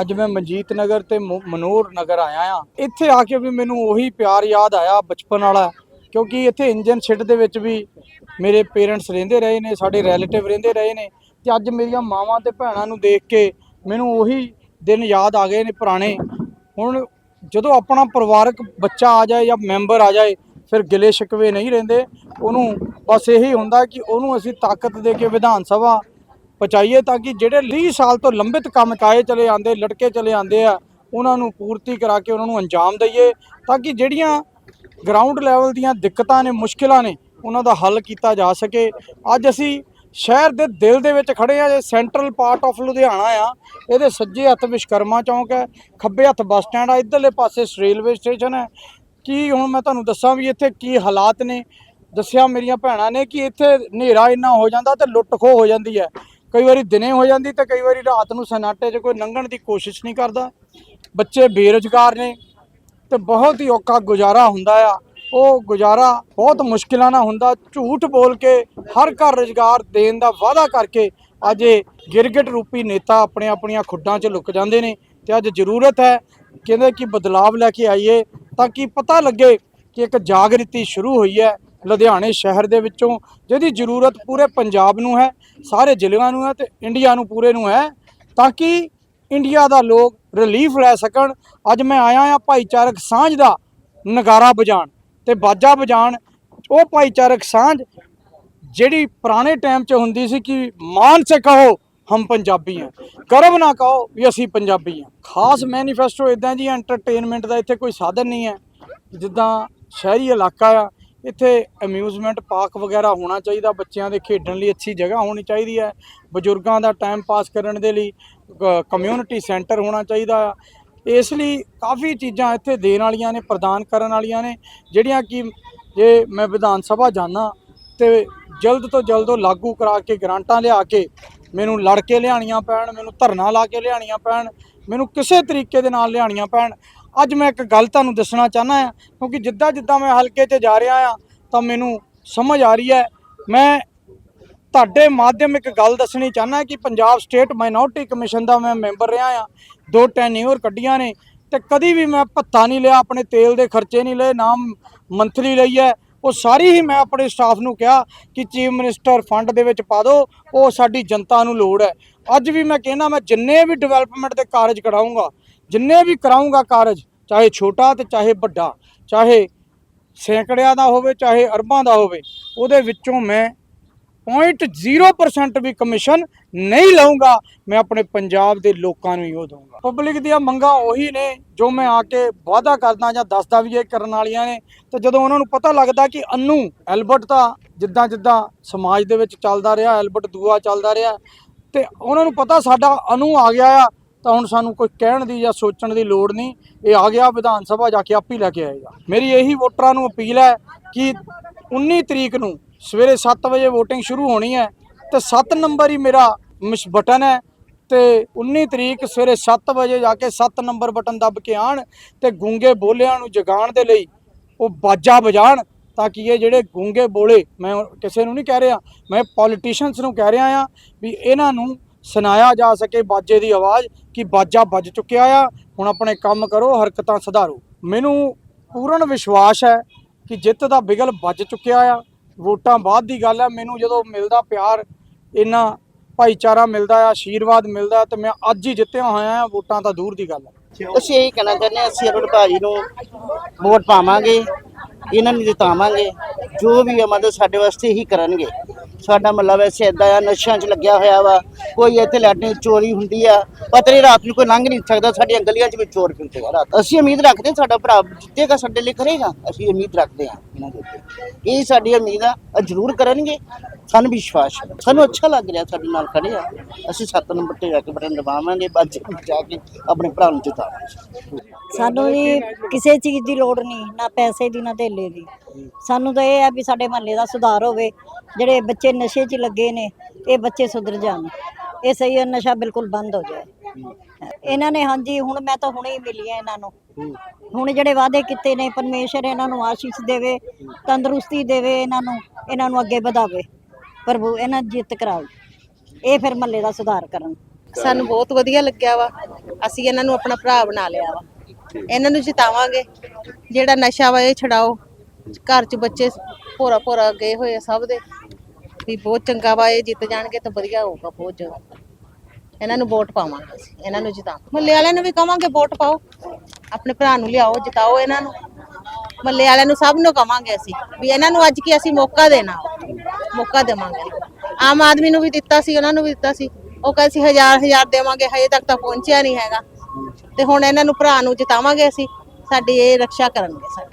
ਅੱਜ ਮੈਂ ਮਨਜੀਤ ਨਗਰ ਤੇ ਮ- ਮਨੋਹਰ ਨਗਰ ਆਇਆ ਆ ਇੱਥੇ ਆ ਕੇ ਵੀ ਮੈਨੂੰ ਉਹੀ ਪਿਆਰ ਯਾਦ ਆਇਆ ਬਚਪਨ ਵਾਲਾ, ਕਿਉਂਕਿ ਇੱਥੇ ਇੰਜਨ ਸ਼ਿਟ ਦੇ ਵਿੱਚ ਵੀ ਮੇਰੇ ਪੇਰੈਂਟਸ ਰਹਿੰਦੇ ਰਹੇ ਨੇ, ਸਾਡੇ ਰਿਲੇਟਿਵ ਰਹਿੰਦੇ ਰਹੇ ਨੇ ਤੇ ਅੱਜ ਮੇਰੀਆਂ ਮਾਵਾਂ ਤੇ ਭੈਣਾਂ ਨੂੰ ਦੇਖ ਕੇ ਮੈਨੂੰ ਉਹੀ ਦਿਨ ਯਾਦ ਆ ਗਏ ਨੇ ਪੁਰਾਣੇ। ਹੁਣ ਜਦੋਂ ਆਪਣਾ ਪਰਿਵਾਰਕ ਬੱਚਾ ਆ ਜਾਏ ਜਾਂ ਮੈਂਬਰ ਆ ਜਾਏ, ਫਿਰ ਗਿਲੇ ਸ਼ਿਕਵੇ ਨਹੀਂ ਰਹਿੰਦੇ। ਉਹਨੂੰ ਬਸ ਇਹੀ ਹੁੰਦਾ ਕਿ ਉਹਨੂੰ ਅਸੀਂ ਤਾਕਤ ਦੇ ਕੇ ਵਿਧਾਨ ਸਭਾ ਪਹੁੰਚਾਈਏ ਤਾਂ ਕਿ ਜਿਹੜੇ 20 ਸਾਲ ਤੋਂ ਲੰਬਿਤ ਕੰਮ ਕਾਏ ਚਲੇ ਆਂਦੇ ਲਟਕੇ ਚਲੇ ਆਂਦੇ ਆ, ਉਹਨਾਂ ਨੂੰ ਪੂਰਤੀ ਕਰਾ ਕੇ ਉਹਨਾਂ ਨੂੰ ਅੰਜਾਮ ਦਈਏ ਤਾਂ ਕਿ ਜਿਹੜੀਆਂ ਗਰਾਊਂਡ ਲੈਵਲ ਦੀਆਂ ਦਿੱਕਤਾਂ ਨੇ, ਮੁਸ਼ਕਿਲਾਂ ਨੇ, ਉਹਨਾਂ ਦਾ ਹੱਲ ਕੀਤਾ ਜਾ ਸਕੇ। ਅੱਜ ਅਸੀਂ ਸ਼ਹਿਰ ਦੇ ਦਿਲ ਦੇ ਵਿੱਚ ਖੜੇ ਆ ਇਹ ਸੈਂਟਰਲ ਪਾਰਟ ਆਫ ਲੁਧਿਆਣਾ ਆ। ਇਹਦੇ ਸੱਜੇ ਹੱਥ ਵਿਸ਼ਕਰਮਾ ਚੌਂਕ ਹੈ, ਖੱਬੇ ਹੱਥ ਬੱਸ ਸਟੈਂਡ ਆ, ਇਧਰਲੇ ਪਾਸੇ ਰੇਲਵੇ ਸਟੇਸ਼ਨ ਹੈ। ਕੀ ਹੁਣ ਮੈਂ ਤੁਹਾਨੂੰ ਦੱਸਾਂ ਵੀ ਇੱਥੇ ਕੀ ਹਾਲਾਤ ਨੇ? ਦੱਸਿਆ ਮੇਰੀਆਂ ਭੈਣਾਂ ਨੇ ਕਿ ਇੱਥੇ ਹਨੇਰਾ ਇੰਨਾ ਹੋ ਜਾਂਦਾ ਤੇ ਲੁੱਟ ਖੋਹ ਹੋ ਜਾਂਦੀ ਹੈ। ਕਈ ਵਾਰੀ ਦਿਨੇ ਹੋ ਜਾਂਦੀ ਤੇ ਕਈ ਵਾਰੀ ਰਾਤ ਨੂੰ ਸਨਾਟੇ 'ਚ ਕੋਈ ਲੰਘਣ ਦੀ ਕੋਸ਼ਿਸ਼ ਨਹੀਂ ਕਰਦਾ। ਬੱਚੇ ਬੇਰੁਜ਼ਗਾਰ ਨੇ ਤੇ ਬਹੁਤ ਹੀ ਔਖਾ ਗੁਜ਼ਾਰਾ ਹੁੰਦਾ ਆ। ਉਹ ਗੁਜ਼ਾਰਾ ਬਹੁਤ ਮੁਸ਼ਕਿਲਾਂ ਨਾਲ ਹੁੰਦਾ। ਝੂਠ ਬੋਲ ਕੇ ਹਰ ਘਰ ਰੁਜ਼ਗਾਰ ਦੇਣ ਦਾ ਵਾਅਦਾ ਕਰਕੇ ਅੱਜ ਇਹ ਗਿਰਗਿਟ ਰੂਪੀ ਨੇਤਾ ਆਪਣੇ ਆਪਣੀਆਂ ਖੁੱਡਾਂ 'ਚ ਲੁਕ ਜਾਂਦੇ ਨੇ ਤੇ ਅੱਜ ਜ਼ਰੂਰਤ ਹੈ ਕਹਿੰਦੇ ਕਿ ਬਦਲਾਵ ਲੈ ਕੇ ਆਈਏ ਤਾਂ ਕਿ ਪਤਾ ਲੱਗੇ ਕਿ ਇੱਕ ਜਾਗਰਿਤੀ ਸ਼ੁਰੂ ਹੋਈ ਹੈ। ਲੁਧਿਆਣੇ ਸ਼ਹਿਰ ਦੇ ਵਿੱਚੋਂ, ਜਿਹਦੀ ਜ਼ਰੂਰਤ ਪੂਰੇ ਪੰਜਾਬ ਨੂੰ ਹੈ, ਸਾਰੇ ਜ਼ਿਲ੍ਹਿਆਂ ਨੂੰ ਹੈ ਤੇ ਇੰਡੀਆ ਨੂੰ ਪੂਰੇ ਨੂੰ ਹੈ, ਤਾਂ ਕਿ ਇੰਡੀਆ ਦਾ ਲੋਕ ਰਿਲੀਫ ਲੈ ਸਕਣ। ਅੱਜ ਮੈਂ ਆਇਆ ਆ ਭਾਈਚਾਰਕ ਸਾਂਝ ਦਾ ਨਗਾਰਾ ਵਜਾਣ ਤੇ ਬਾਜਾ ਵਜਾਉਣ। ਉਹ ਭਾਈਚਾਰਕ ਸਾਂਝ ਜਿਹੜੀ ਪੁਰਾਣੇ ਟਾਈਮ 'ਚ ਹੁੰਦੀ ਸੀ ਕਿ ਮਾਨ ਸੇ ਕਹੋ, ਹਮ ਪੰਜਾਬੀ ਹਾਂ। ਕਰਮ ਨਾ ਕਹੋ ਵੀ ਅਸੀਂ ਪੰਜਾਬੀ ਹਾਂ। ਖਾਸ ਮੈਨੀਫੈਸਟੋ ਇਦਾਂ ਜੀ ਐਂਟਰਟੇਨਮੈਂਟ ਦਾ ਇੱਥੇ ਕੋਈ ਸਾਧਨ ਨਹੀਂ ਹੈ। ਜਿੱਦਾਂ ਸ਼ਹਿਰੀ ਇਲਾਕਾ ਆ ਇੱਥੇ ਅਮਿਊਜ਼ਮੈਂਟ ਪਾਰਕ ਵਗੈਰਾ ਹੋਣਾ ਚਾਹੀਦਾ, ਬੱਚਿਆਂ ਦੇ ਖੇਡਣ ਲਈ ਅੱਛੀ ਜਗ੍ਹਾ ਹੋਣੀ ਚਾਹੀਦੀ ਹੈ। ਬਜ਼ੁਰਗਾਂ ਦਾ ਟਾਈਮ ਪਾਸ ਕਰਨ ਦੇ ਲਈ ਕਮਿਊਨਿਟੀ ਸੈਂਟਰ ਹੋਣਾ ਚਾਹੀਦਾ। ਆ ਇਸ ਲਈ ਕਾਫੀ ਚੀਜ਼ਾਂ ਇੱਥੇ ਦੇਣ ਵਾਲੀਆਂ ਨੇ, ਪ੍ਰਦਾਨ ਕਰਨ ਵਾਲੀਆਂ ਨੇ, ਜਿਹੜੀਆਂ ਕਿ ਜੇ ਮੈਂ ਵਿਧਾਨ ਸਭਾ ਜਾਣਾ ਤੇ ਜਲਦ ਤੋਂ ਜਲਦ ਉਹ ਲਾਗੂ ਕਰਾ ਕੇ, ਗ੍ਰਾਂਟਾਂ ਲਿਆ ਕੇ ਮੈਨੂੰ ਲੜ ਕੇ ਲਿਆਣੀਆਂ ਪੈਣ, ਮੈਨੂੰ ਧਰਨਾ ਲਾ ਕੇ ਲਿਆਣੀਆਂ ਪੈਣ, ਮੈਨੂੰ ਕਿਸੇ ਤਰੀਕੇ ਦੇ ਨਾਲ ਲਿਆਣੀਆਂ ਪੈਣ। ਅੱਜ ਮੈਂ ਇੱਕ ਗੱਲ ਤੁਹਾਨੂੰ ਦੱਸਣਾ ਚਾਹਨਾ ਆ ਕਿਉਂਕਿ ਜਿੱਦਾਂ ਜਿੱਦਾਂ ਮੈਂ ਹਲਕੇ 'ਚ ਜਾ ਰਿਹਾ ਆ ਤਾਂ ਮੈਨੂੰ ਸਮਝ ਆ ਰਹੀ ਹੈ। ਮੈਂ ਤੁਹਾਡੇ ਮਾਧਿਅਮ ਇੱਕ ਗੱਲ ਦੱਸਣੀ ਚਾਹਨਾ ਕਿ ਪੰਜਾਬ ਸਟੇਟ ਮਾਈਨੋਰਟੀ ਕਮਿਸ਼ਨ ਦਾ ਮੈਂ ਮੈਂਬਰ ਰਿਹਾ ਆ ਦੋ ਟੈਨਿਓਰ ਕੱਢੀਆਂ ਨੇ ਤੇ ਕਦੀ ਵੀ ਮੈਂ ਭੱਤਾ ਨਹੀਂ ਲਿਆ, ਆਪਣੇ ਤੇਲ ਦੇ ਖਰਚੇ ਨਹੀਂ ਲਏ, ਨਾ ਮੰਥਲੀ ਲਈ ਹੈ। ਉਹ ਸਾਰੀ ਹੀ ਮੈਂ ਆਪਣੇ ਸਟਾਫ ਨੂੰ ਕਿਹਾ ਕਿ ਚੀਫ ਮਿਨਿਸਟਰ ਫੰਡ ਦੇ ਵਿੱਚ ਪਾ ਦਿਓ, ਉਹ ਸਾਡੀ ਜਨਤਾ ਨੂੰ ਲੋੜ ਹੈ। ਅੱਜ ਵੀ ਮੈਂ ਕਹਿੰਦਾ, ਮੈਂ ਜਿੰਨੇ ਵੀ ਡਿਵੈਲਪਮੈਂਟ ਦੇ ਕਾਰਜ ਕਰਾਉਂਗਾ ਜਿੰਨੇ ਵੀ ਕਰਾਉਂਗਾ ਕਾਰਜ, ਚਾਹੇ ਛੋਟਾ ਤੇ ਚਾਹੇ ਵੱਡਾ, ਚਾਹੇ ਸੈਂਕੜਿਆਂ ਦਾ ਹੋਵੇ, ਚਾਹੇ ਅਰਬਾਂ ਦਾ ਹੋਵੇ, ਉਹਦੇ ਵਿੱਚੋਂ ਮੈਂ 0.0% ਵੀ ਕਮਿਸ਼ਨ ਨਹੀਂ ਲਵਾਂਗਾ ਮੈਂ ਆਪਣੇ ਪੰਜਾਬ ਦੇ ਲੋਕਾਂ ਨੂੰ ਹੀ ਉਹ ਦਊਂਗਾ। ਪਬਲਿਕ ਦੀਆਂ ਮੰਗਾਂ ਉਹੀ ਨੇ, ਜੋ ਮੈਂ ਆ ਕੇ ਵਾਅਦਾ ਕਰਦਾ ਜਾਂ ਦੱਸਦਾ ਵੀ ਇਹ ਕਰਨ ਵਾਲੀਆਂ ਨੇ, ਤੇ ਜਦੋਂ ਉਹਨਾਂ ਨੂੰ ਪਤਾ ਲੱਗਦਾ ਕਿ ਅਨੂ, ਐਲਬਰਟ ਤਾਂ ਜਿੱਦਾਂ ਜਿੱਦਾਂ ਸਮਾਜ ਦੇ ਵਿੱਚ ਚੱਲਦਾ ਰਿਹਾ, ਐਲਬਰਟ ਦੂਆ ਚੱਲਦਾ ਰਿਹਾ, ਤੇ ਉਹਨਾਂ ਨੂੰ ਪਤਾ ਸਾਡਾ ਅਨੂ ਆ ਗਿਆ ਆ ਤਾਂ ਹੁਣ ਸਾਨੂੰ ਕੋਈ ਕਹਿਣ ਦੀ ਜਾਂ ਸੋਚਣ ਦੀ ਲੋੜ ਨਹੀਂ। ਇਹ ਆ ਗਿਆ ਵਿਧਾਨ ਸਭਾ, ਜਾ ਕੇ ਆਪ ਹੀ ਲੈ ਕੇ ਆਏਗਾ। ਮੇਰੀ ਇਹੀ ਵੋਟਰਾਂ ਨੂੰ ਅਪੀਲ ਹੈ ਕਿ 19 ਤਰੀਕ ਨੂੰ ਸਵੇਰੇ 7 ਵਜੇ VOTING ਸ਼ੁਰੂ ਹੋਣੀ ਹੈ ਤੇ 7 ਨੰਬਰ ਹੀ ਮੇਰਾ ਮਿਸ ਬਟਨ ਹੈ ਤੇ 19 ਤਰੀਕ ਸਵੇਰੇ 7 ਵਜੇ ਜਾ ਕੇ 7 ਨੰਬਰ ਬਟਨ ਦੱਬ ਕੇ ਆਣ ਤੇ ਗੂੰਗੇ ਬੋਲਿਆਂ ਨੂੰ ਜਗਾਉਣ ਦੇ ਲਈ ਉਹ ਬਾਜਾ ਵਜਾਣ ਤਾਂ ਕਿ ਇਹ ਜਿਹੜੇ ਗੂੰਗੇ ਬੋਲੇ, ਮੈਂ ਕਿਸੇ ਨੂੰ ਨਹੀਂ ਕਹਿ ਰਿਹਾ, ਮੈਂ ਪੋਲੀਟੀਸ਼ੀਅਨਸ ਨੂੰ ਕਹਿ ਰਿਹਾ ਆ ਵੀ ਇਹਨਾਂ ਨੂੰ ਸੁਣਾਇਆ ਜਾ ਸਕੇ ਬਾਜੇ ਦੀ ਆਵਾਜ਼ ਕਿ ਬਾਜਾ ਵੱਜ ਚੁੱਕਿਆ ਆ। ਹੁਣ ਆਪਣੇ ਕੰਮ ਕਰੋ, ਹਰਕਤਾਂ ਸੁਧਾਰੋ। ਮੈਨੂੰ ਪੂਰਨ ਵਿਸ਼ਵਾਸ ਹੈ ਕਿ ਜਿੱਤ ਦਾ ਬਿਗਲ ਵੱਜ ਚੁੱਕਿਆ ਆ। ਵੋਟਾਂ ਬਾਅਦ ਦੀ ਗੱਲ ਹੈ ਮੈਨੂੰ ਜਦੋਂ ਮਿਲਦਾ ਪਿਆਰ, ਇੰਨਾ ਭਾਈਚਾਰਾ ਮਿਲਦਾ ਆ ਆਸ਼ੀਰਵਾਦ ਮਿਲਦਾ, ਤੇ ਮੈਂ ਅੱਜ ਹੀ ਜਿੱਤਿਆ ਹੋਇਆ ਆ, ਵੋਟਾਂ ਤਾਂ ਦੂਰ ਦੀ ਗੱਲ ਹੈ ਅਸੀਂ ਇਹੀ ਕਹਿਣਾ ਚਾਹੁੰਦੇ ਹਾਂ, ਅਸੀਂ ਅਰੁਣ ਭਾਜੀ ਨੂੰ ਵੋਟ ਪਾਵਾਂਗੇ, ਇਹਨਾਂ ਨੂੰ ਜਿਤਾਵਾਂਗੇ, ਜੋ ਵੀ ਆ ਮਦਦ ਸਾਡੇ ਵਾਸਤੇ ਹੀ ਕਰਨਗੇ। ਸਾਡਾ ਮੱਲਾ ਵੈਸੇ ਇਦਾਂ ਆ, ਨਸ਼ਿਆਂ 'ਚ ਲੱਗਿਆ ਹੋਇਆ ਵਾ, ਕੋਈ ਇੱਥੇ ਲੈਟਰੀ ਚੋਰੀ ਹੁੰਦੀ ਆ, ਪਤਾ ਨਹੀਂ ਰਾਤ ਨੂੰ ਕੋਈ ਲੰਘ ਨਹੀਂ ਸਕਦਾ, ਸਾਡੀਆਂ ਗਲੀਆਂ 'ਚ ਵੀ ਚੋਰ ਫਿਰਦੇ ਆ ਰਾਤ। ਅਸੀਂ ਉਮੀਦ ਰੱਖਦੇ ਹਾਂ ਸਾਡਾ ਭਰਾ ਜਿੱਤੇਗਾ, ਸਾਡੇ ਲਈ ਕਰੇਗਾ, ਅਸੀਂ ਉਮੀਦ ਰੱਖਦੇ ਹਾਂ ਇਹਨਾਂ ਦੇ ਉੱਤੇ। ਇਹ ਸਾਡੀ ਉਮੀਦ ਆ ਉਹ ਜ਼ਰੂਰ ਕਰਨਗੇ, ਸਾਨੂੰ ਵਿਸ਼ਵਾਸ ਹੈ ਸਾਨੂੰ ਅੱਛਾ ਲੱਗ ਰਿਹਾ ਸਾਡੇ ਨਾਲ ਖੜੇ ਆ। ਅਸੀਂ 7 ਨੰਬਰ ਤੇ ਜਾ ਕੇ ਬਟਨ ਦਬਾਵਾਂਗੇ ਬਾਅਦ ਜਾ ਕੇ ਆਪਣੇ ਭਰਾ ਨੂੰ ਜਿਤਾਵਾਂਗੇ। ਸਾਨੂੰ ਜੀ ਕਿਸੇ ਚੀਜ਼ ਦੀ ਲੋੜ ਨਹੀਂ, ਨਾ ਪੈਸੇ ਦੀ, ਨਾ ਧੇਲੇ ਦੀ। ਸਾਨੂੰ ਤਾਂ ਇਹ ਹੈ ਵੀ ਸਾਡੇ ਮਹੱਲੇ ਦਾ ਸੁਧਾਰ ਹੋਵੇ, ਜਿਹੜੇ ਬੱਚੇ ਨਸ਼ੇ 'ਚ ਲੱਗੇ ਨੇ, ਇਹ ਬੱਚੇ ਸੁਧਰ ਜਾਣ। ਇਹ ਸਹੀ ਨਸ਼ਾ ਬਿਲਕੁਲ ਬੰਦ ਹੋ ਜਾਏ। ਇਹਨਾਂ ਨੇ ਹਾਂਜੀ, ਹੁਣ ਮੈਂ ਤਾਂ ਹੁਣੇ ਹੀ ਮਿਲੀ ਹੈ ਇਹਨਾਂ ਨੂੰ। ਹੁਣ ਜਿਹੜੇ ਵਾਅਦੇ ਕੀਤੇ ਨੇ, ਪਰਮੇਸ਼ਰ ਇਹਨਾਂ ਨੂੰ ਆਸ਼ੀਸ਼ ਦੇਵੇ, ਤੰਦਰੁਸਤੀ ਦੇਵੇ ਇਹਨਾਂ ਨੂੰ ਇਹਨਾਂ ਨੂੰ ਅੱਗੇ ਵਧਾਵੇ, ਪ੍ਰਭੂ ਇਹਨਾਂ ਦੀ ਜਿੱਤ ਕਰਾਓ ਇਹ ਫਿਰ ਮਹੱਲੇ ਦਾ ਸੁਧਾਰ ਕਰਨ। ਸਾਨੂੰ ਬਹੁਤ ਵਧੀਆ ਲੱਗਿਆ ਵਾ। ਅਸੀਂ ਇਹਨਾਂ ਨੂੰ ਆਪਣਾ ਭਰਾ ਬਣਾ ਲਿਆ ਵਾ। ਇਹਨਾਂ ਨੂੰ ਜਿਤਾਵਾਂਗੇ। ਜਿਹੜਾ ਨਸ਼ਾ ਵਾ ਇਹ ਛਡਾਓ। ਘਰ 'ਚ ਬੱਚੇ ਭੋਰਾ ਭੋਰਾ ਗਏ ਹੋਏ ਆ ਸਭ ਦੇ। ਵੀ ਬਹੁਤ ਚੰਗਾ ਵਾ, ਇਹ ਜਿੱਤ ਜਾਣਗੇ ਤਾਂ ਵਧੀਆ ਹੋਊਗਾ ਬਹੁਤ ਜ਼ਿਆਦਾ। ਇਹਨਾਂ ਨੂੰ ਵੋਟ ਪਾਵਾਂਗੇ ਅਸੀਂ, ਇਹਨਾਂ ਨੂੰ ਜਿਤਾ ਮੱਲੇ ਵਾਲਿਆਂ ਨੂੰ ਵੀ ਕਵਾਂਗੇ ਵੋਟ ਪਾਓ। ਆਪਣੇ ਭਰਾ ਨੂੰ ਲਿਆਓ, ਜਿਤਾਓ ਇਹਨਾਂ ਨੂੰ। ਮੱਲੇ ਵਾਲਿਆਂ ਨੂੰ ਸਭ ਨੂੰ ਕਵਾਂਗੇ ਅਸੀਂ, ਵੀ ਇਹਨਾਂ ਨੂੰ ਅੱਜ ਕੀ ਅਸੀਂ ਮੌਕਾ ਦੇਣਾ। ਮੌਕਾ ਦੇਵਾਂਗੇ। ਆਮ ਆਦਮੀ ਨੂੰ ਵੀ ਦਿੱਤਾ ਸੀ, ਉਹਨਾਂ ਨੂੰ ਵੀ ਦਿੱਤਾ ਸੀ। ਉਹ ਕਹਿੰਦੇ ਸੀ ਹਜ਼ਾਰ ਹਜ਼ਾਰ ਦੇਵਾਂਗੇ, ਹਜੇ ਤੱਕ ਤਾਂ ਪਹੁੰਚਿਆ ਨਹੀਂ ਹੈਗਾ। ਤੇ ਹੁਣ ਇਹਨਾਂ ਨੂੰ ਭਰਾ ਨੂੰ ਜਿਤਾਵਾਂਗੇ ਅਸੀਂ ਸਾਡੀ ਇਹ ਰੱਖਿਆ ਕਰਨਗੇ ਸਾਡੀ।